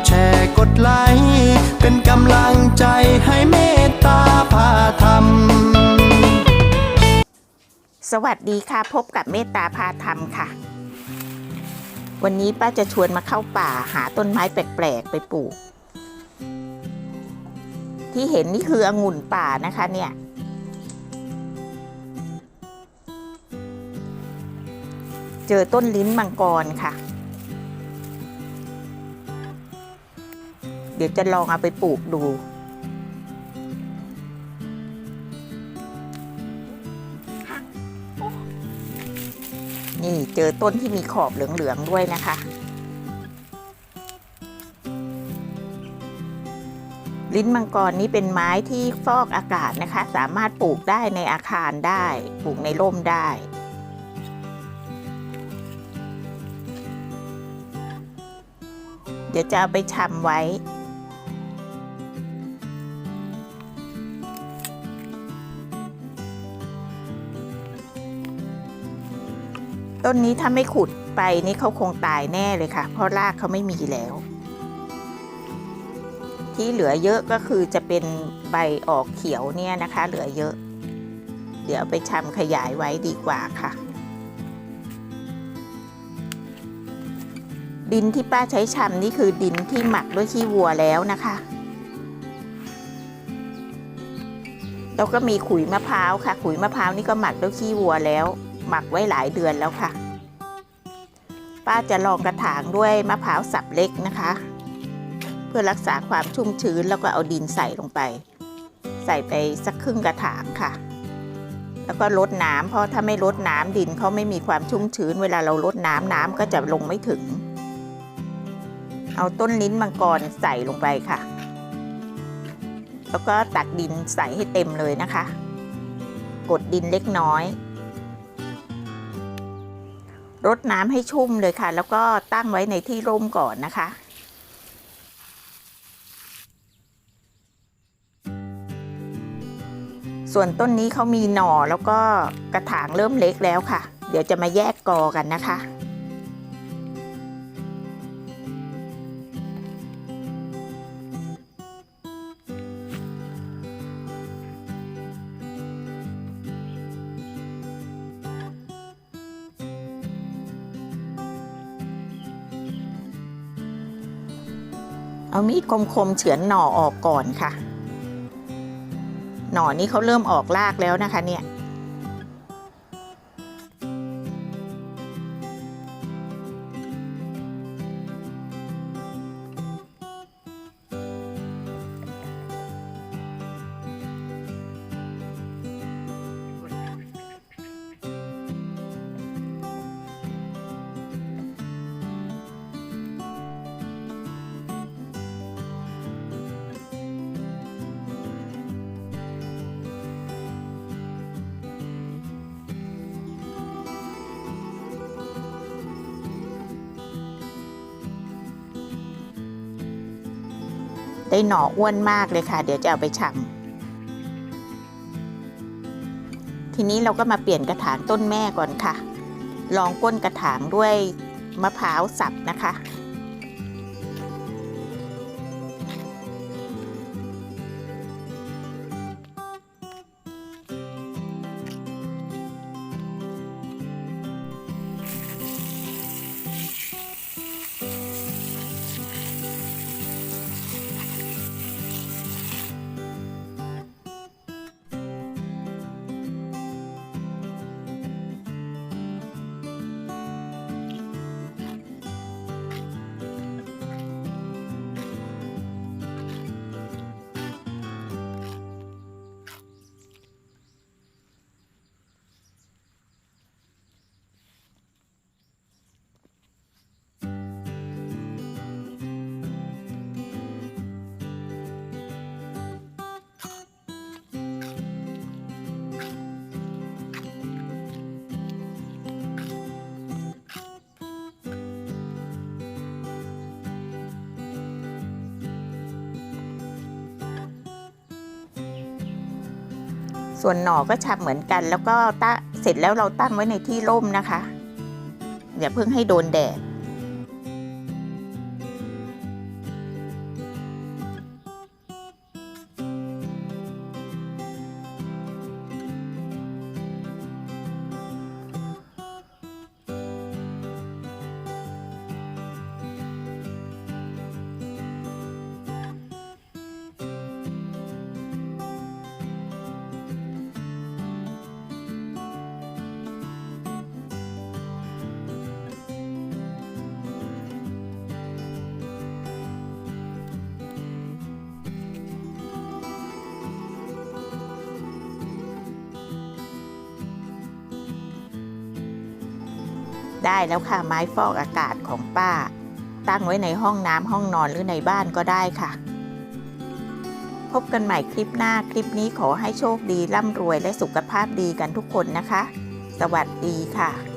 ดแชร์กดไลค์เป็นกำลังใจให้เมตตาพาธรรม สวัสดีค่ะ พบกับเมตตาพาธรรมค่ะ วันนี้ป้าจะชวนมาเข้าป่าหาต้นไม้แปลกๆไปปลูก ที่เห็นนี่คือองุ่นป่านะคะเนี่ยเจอต้นลิ้นมังกรค่ะ ดี๋ยวจะลองเอาไปปลูกดู นี่เจอต้นที่มีขอบเหลืองๆด้วยนะคะลิ้นมังกรนี้เป็นไม้ที่ฟอกอากาศนะคะ สามารถปลูกได้ในอาคารได้ ปลูกในร่มได้ เดี๋ยวจะเอาไปชำไว้ ต้นนี้ถ้าไม่ขุดไปนี่เขาคงตายแน่เลยค่ะ เพราะรากเขาไม่มีแล้ว ที่เหลือเยอะก็คือจะเป็นใบออกเขียวเนี่ยนะคะ เหลือเยอะ เดี๋ยวไปชำขยายไว้ดีกว่าค่ะ ดินที่ป้าใช้ชำนี่คือดินที่หมักด้วยขี้วัวแล้วนะคะแล้วก็มีขุยมะพร้าวค่ะ ขุยมะพร้าวนี่ก็หมักด้วยขี้วัวแล้ว หมักไว้หลายเดือนแล้วค่ะ ป้าจะลองกระถางด้วยมะพร้าวสับเล็กนะคะ เพื่อรักษาความชุ่มชื้นแล้วก็เอาดินใส่ลงไป ใส่ไปสักครึ่งกระถางค่ะ แล้วก็ลดน้ำเพราะถ้าไม่ลดน้ำดินเขาไม่มีความชุ่มชื้น เวลาเราลดน้ำน้ำก็จะลงไม่ถึง เอาต้นลิ้นมังกรใส่ลงไปค่ะ แล้วก็ตักดินใส่ให้เต็มเลยนะคะ กดดินเล็กน้อย รดน้ำให้ชุ่มเลยค่ะ แล้วก็ตั้งไว้ในที่ร่มก่อนนะคะส่วนต้นนี้เขามีหน่อแล้วก็กระถางเริ่มเล็กแล้วค่ะ เดี๋ยวจะมาแยกกอกันนะคะ เอามีดคมๆเฉือนหน่อออกก่อนค่ะ หน่อนี้เขาเริ่มออกรากแล้วนะคะเนี่ย ได้หน่ออ้วนมากเลยค่ะ เดี๋ยวจะเอาไปชำทีนี้เราก็มาเปลี่ยนกระถางต้นแม่ก่อนค่ะ ลองก้นกระถางด้วยมะพร้าวสับนะคะ ส่วนหน่อก็ฉับเหมือนกัน แล้วก็ตะเสร็จแล้วเราตั้งไว้ในที่ร่มนะคะ อย่าเพิ่งให้โดนแดด ได้แล้วค่ะไม้ฟอกอากาศของป้า ตั้งไว้ในห้องน้ำห้องนอนหรือในบ้านก็ได้ค่ะ พบกันใหม่คลิปหน้าคลิปนี้ขอให้โชคดีร่ำรวยและสุขภาพดีกันทุกคนนะคะ สวัสดีค่ะ